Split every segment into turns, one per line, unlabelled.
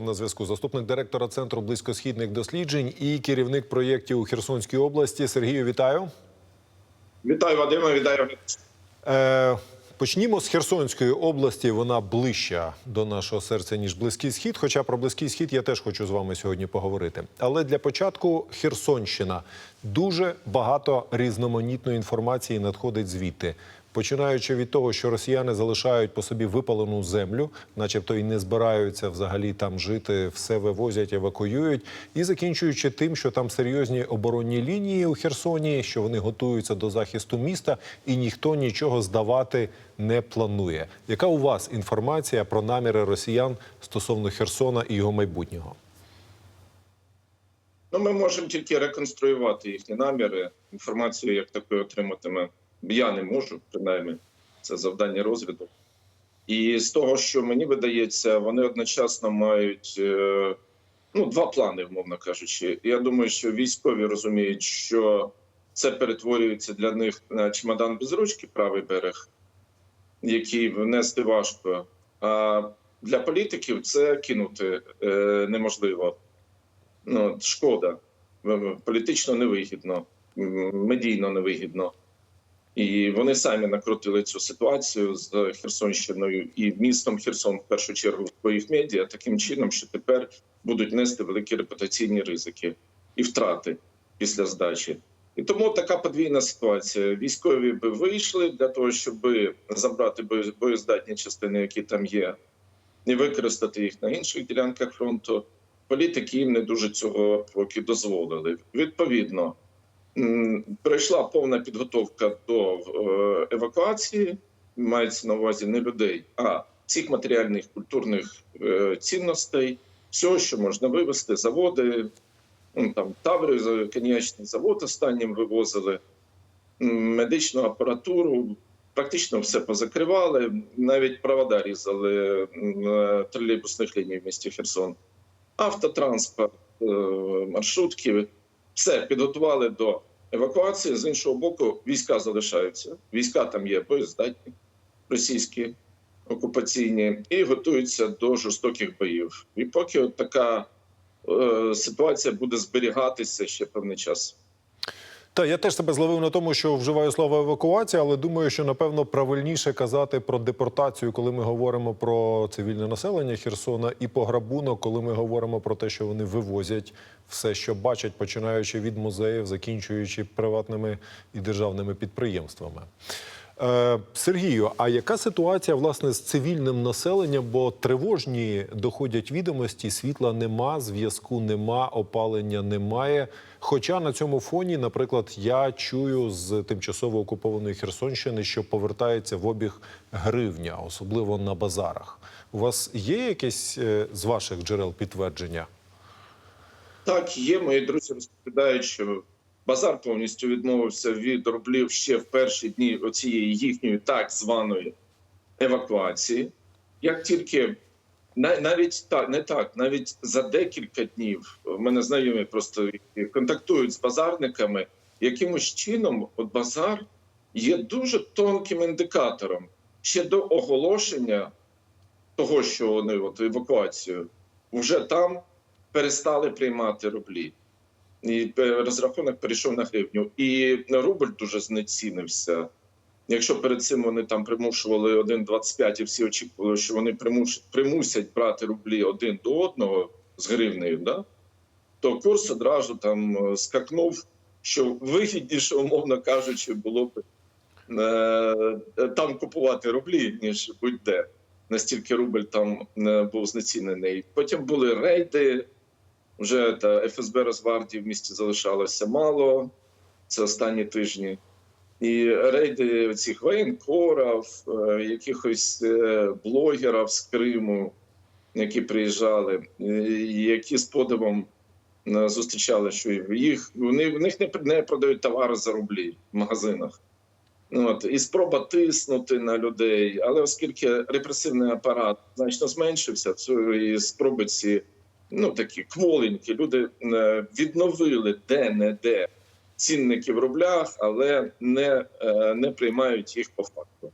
На зв'язку заступник директора центру близькосхідних досліджень і керівник проєктів у Херсонській області. Сергію, вітаю.
Вітаю Вадима, вітаю.
Е, почнімо з Херсонської області. Вона ближча до нашого серця ніж близький схід. Хоча про близький схід я теж хочу з вами сьогодні поговорити. Але для початку Херсонщина дуже багато різноманітної інформації надходить звідти. Починаючи від того, що росіяни залишають по собі випалену землю, начебто і не збираються взагалі там жити, все вивозять, евакуюють, і закінчуючи тим, що там серйозні оборонні лінії у Херсоні, що вони готуються до захисту міста, і ніхто нічого здавати не планує. Яка у вас інформація про наміри росіян стосовно Херсона і його майбутнього?
Ну, ми можемо тільки реконструювати їхні наміри. Інформацію як такої отриматиме. Я не можу, принаймні, це завдання розвідок. І з того, що мені видається, вони одночасно мають е, ну, два плани, умовно кажучи. Я думаю, що військові розуміють, що це перетворюється для них на чемодан без ручки, правий берег, який внести важко. А для політиків це кинути е, неможливо. Ну, шкода. Політично невигідно, медійно невигідно. І вони самі накрутили цю ситуацію з Херсонщиною і містом Херсон в першу чергу в своїх медіа таким чином, що тепер будуть нести великі репутаційні ризики і втрати після здачі. І тому така подвійна ситуація. Військові би вийшли для того, щоб забрати боєздатні частини, які там є, і використати їх на інших ділянках фронту. Політики їм не дуже цього поки дозволили. Відповідно, пройшла повна підготовка до е, евакуації. Мається на увазі не людей, а всіх матеріальних культурних е, цінностей, всього, що можна вивезти, заводи, ну, там таври, коньячний завод останнім вивозили, медичну апаратуру. Практично все позакривали, навіть провода різали тролейбусних ліній в місті Херсон автотранспорт, е, маршрутки, все підготували до евакуації. З іншого боку, війська залишаються. Війська там є боєздатні, російські окупаційні, і готуються до жорстоких боїв. І поки от така е, ситуація буде зберігатися ще певний час.
Та я теж себе зловив на тому, що вживаю слово евакуація, але думаю, що напевно правильніше казати про депортацію, коли ми говоримо про цивільне населення Херсона, і пограбунок, коли ми говоримо про те, що вони вивозять все, що бачать, починаючи від музеїв, закінчуючи приватними і державними підприємствами. Е, Сергію, а яка ситуація власне з цивільним населенням? Бо тривожні доходять відомості: світла нема, зв'язку нема, опалення немає. Хоча на цьому фоні, наприклад, я чую з тимчасово окупованої Херсонщини, що повертається в обіг гривня, особливо на базарах. У вас є якесь е, з ваших джерел підтвердження?
Так, є. Мої друзі розповідають, що базар повністю відмовився від рублів ще в перші дні оцієї їхньої так званої евакуації. Як тільки навіть так, не так, навіть за декілька днів в мене знайомі просто контактують з базарниками, якимось чином от базар є дуже тонким індикатором ще до оголошення того, що вони от евакуацію вже там перестали приймати рублі. І е, розрахунок перейшов на гривню. І рубль дуже знецінився. Якщо перед цим вони там примушували 1,25 і всі очікували, що вони примусять брати рублі один до одного з гривнею, да? то курс одразу там е, скакнув, що вигідніше, умовно кажучи, було б е, там купувати рублі, ніж будь-де. Настільки рубль там е, був знецінений. Потім були рейди. Вже та ФСБ Росгвардії в місті залишалося мало. Це останні тижні. І рейди цих воєнкорів, е, якихось е, блогерів з Криму, які приїжджали, е, які з подивом зустрічали, що їх вони в них не, не продають товари за рублі в магазинах. От, і спроба тиснути на людей, але оскільки репресивний апарат значно зменшився, і спроби ці ну такі кволенькі, люди е, відновили де-не-де цінники в рублях, але не, е, не приймають їх по факту.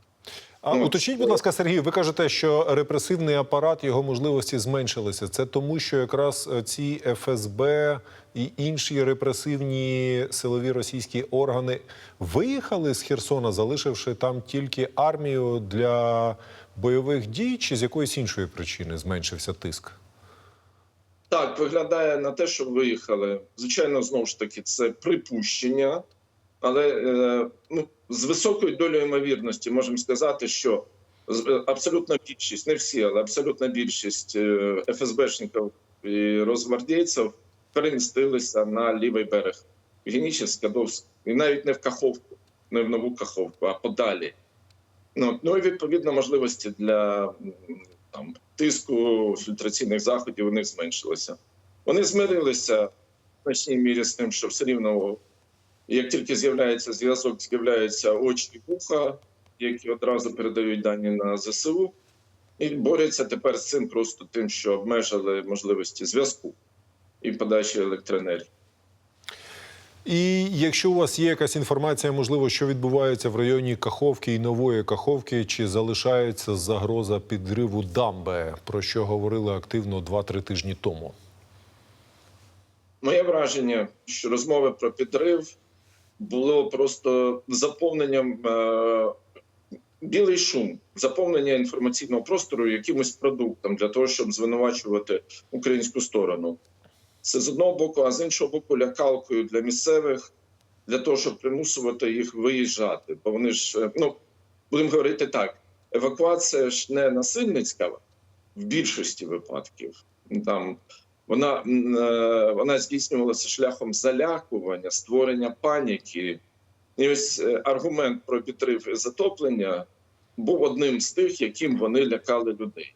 А
Ну,
уточніть, будь ласка, Сергій, ви кажете, що репресивний апарат його можливості зменшилися. Це тому, що якраз е, ці ФСБ і інші репресивні силові російські органи виїхали з Херсона, залишивши там тільки армію для бойових дій, чи з якоїсь іншої причини зменшився тиск?
Так, виглядає на те, що виїхали. Звичайно, знову ж таки, це припущення, але е, ну, з високою долею ймовірності можемо сказати, що е, абсолютна більшість, не всі, але абсолютна більшість е, ФСБшників і розгвардійців перемістилися на лівий берег Генічеськ, Скадовськ, і навіть не в Каховку, не в нову Каховку, а подалі. Ну, ну і відповідно можливості для там тиску фільтраційних заходів у них зменшилося. Вони змирилися в значній мірі з тим, що все рівно, як тільки з'являється зв'язок, з'являються очі і вуха, які одразу передають дані на ЗСУ, і борються тепер з цим просто тим, що обмежили можливості зв'язку і подачі електроенергії.
І якщо у вас є якась інформація, можливо, що відбувається в районі Каховки і Нової Каховки, чи залишається загроза підриву дамби, про що говорили активно 2-3 тижні тому?
Моє враження, що розмови про підрив було просто заповненням е, білий шум, заповнення інформаційного простору якимось продуктом для того, щоб звинувачувати українську сторону. Це з одного боку, а з іншого боку, лякалкою для місцевих, для того, щоб примусувати їх виїжджати. Бо вони ж, е, ну будемо говорити так: евакуація ж не насильницька в більшості випадків. Там вона, е, вона здійснювалася шляхом залякування, створення паніки. І ось е, аргумент про підрив і затоплення був одним з тих, яким вони лякали людей.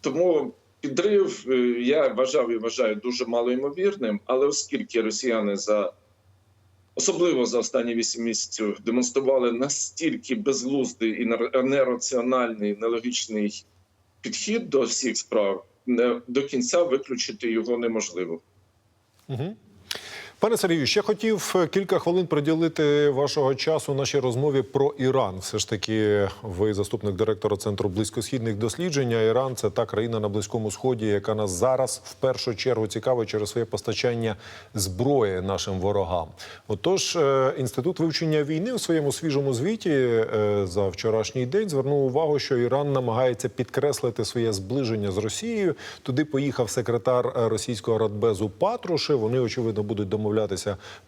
Тому підрив е, я вважав і вважаю дуже малоймовірним, але оскільки росіяни за особливо за останні вісім місяців демонстрували настільки безглуздий і нер- нераціональний, нелогічний підхід до всіх справ, до кінця виключити його неможливо.
Угу. Пане Сергію, ще хотів е, кілька хвилин приділити вашого часу нашій розмові про Іран. Все ж таки, ви заступник директора центру близькосхідних досліджень. Іран це та країна на близькому сході, яка нас зараз в першу чергу цікавить через своє постачання зброї нашим ворогам. Отож, е, інститут вивчення війни у своєму свіжому звіті е, за вчорашній день звернув увагу, що Іран намагається підкреслити своє зближення з Росією. Туди поїхав секретар російського радбезу Патрушев. Вони очевидно будуть домовлятися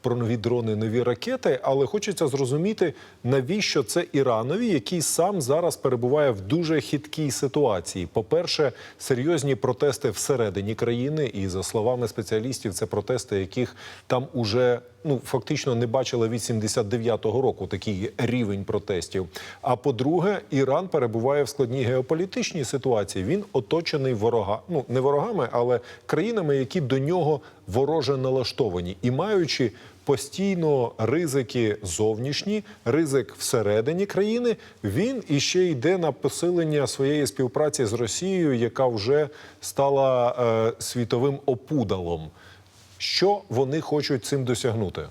про нові дрони, нові ракети. Але хочеться зрозуміти, навіщо це Іранові, який сам зараз перебуває в дуже хиткій ситуації. По-перше, серйозні протести всередині країни, і за словами спеціалістів, це протести, яких там уже ну фактично не бачили від 79-го року такий рівень протестів. А по-друге, Іран перебуває в складній геополітичній ситуації. Він оточений ворога, ну не ворогами, але країнами, які до нього вороже налаштовані, і маючи постійно ризики зовнішні, ризик всередині країни, він іще йде на посилення своєї співпраці з Росією, яка вже стала е, світовим опудалом. Що вони хочуть цим досягнути?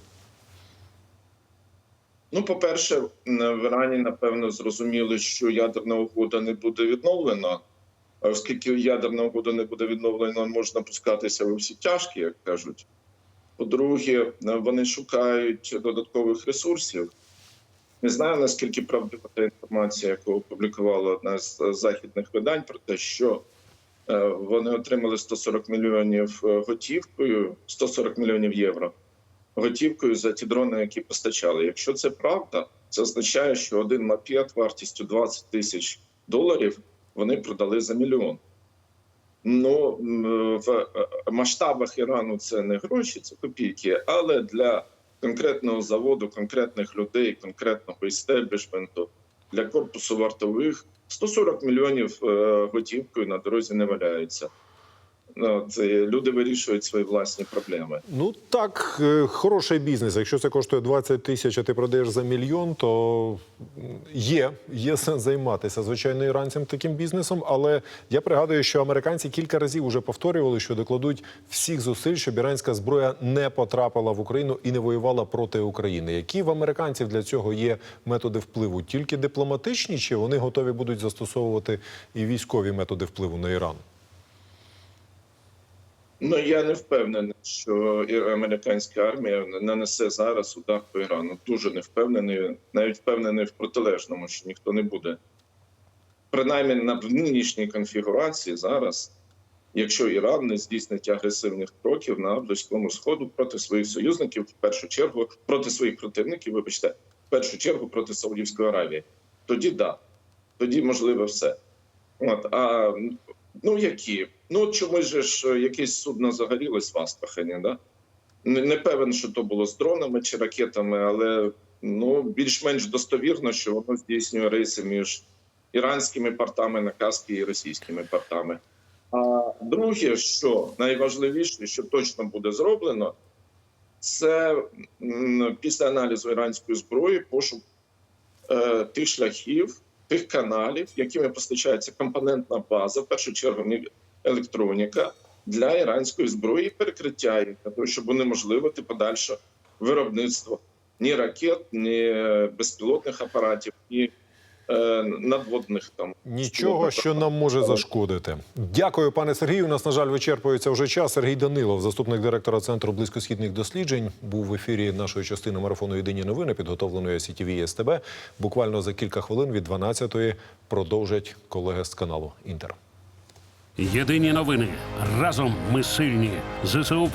Ну, по-перше, в Ірані, напевно, зрозуміли, що ядерна угода не буде відновлена. А оскільки ядерна угода не буде відновлена, можна пускатися в усі тяжкі, як кажуть. По-друге, вони шукають додаткових ресурсів. Не знаю, наскільки правдива та інформація, яку опублікувала одна з західних видань, про те, що е, вони отримали 140 мільйонів е, готівкою, 140 мільйонів євро готівкою за ті дрони, які постачали. Якщо це правда, це означає, що один мопед вартістю 20 тисяч доларів вони продали за мільйон. Ну в е, масштабах Ірану це не гроші, це копійки, але для конкретного заводу, конкретних людей, конкретного істеблішменту, для корпусу вартових 140 мільйонів е, готівкою на дорозі не валяються. Ну, це люди вирішують свої власні проблеми.
Ну так, е, хороший бізнес. Якщо це коштує 20 тисяч, а ти продаєш за мільйон, то є, є сенс займатися звичайно іранцям таким бізнесом. Але я пригадую, що американці кілька разів вже повторювали, що докладуть всіх зусиль, щоб іранська зброя не потрапила в Україну і не воювала проти України. Які в американців для цього є методи впливу? Тільки дипломатичні, чи вони готові будуть застосовувати і військові методи впливу на Іран?
Ну я не впевнений, що американська армія нанесе зараз удар по Ірану. Дуже не впевнений, навіть впевнений в протилежному, що ніхто не буде. Принаймні на нинішній конфігурації зараз, якщо Іран не здійснить агресивних кроків на близькому сходу проти своїх союзників, в першу чергу проти своїх противників, вибачте, в першу чергу проти Саудівської Аравії, тоді да, тоді можливо все. От а ну які? Ну чомусь же ж е, якесь судно загорілось в Астрахані, да? Не, певен, що то було з дронами чи ракетами, але ну більш-менш достовірно, що воно здійснює рейси між іранськими портами на Каспі і російськими портами. А друге, що найважливіше, що точно буде зроблено, це після аналізу іранської зброї пошук е, тих шляхів, тих каналів, якими постачається компонентна база, в першу чергу електроніка для іранської зброї, перекриття їх для того, щоб унеможливити подальше виробництво ні ракет, ні е, безпілотних апаратів, ні надводних там
Нічого, що нам може зашкодити. Дякую, пане Сергію. У нас, на жаль, вичерпується вже час. Сергій Данилов, заступник директора центру близькосхідних досліджень, був в ефірі нашої частини марафону Єдині новини, підготовленої СІТВ СТБ. Буквально за кілька хвилин від 12-ї продовжать колеги з каналу Інтер.
Єдині новини. Разом ми сильні. ЗСУ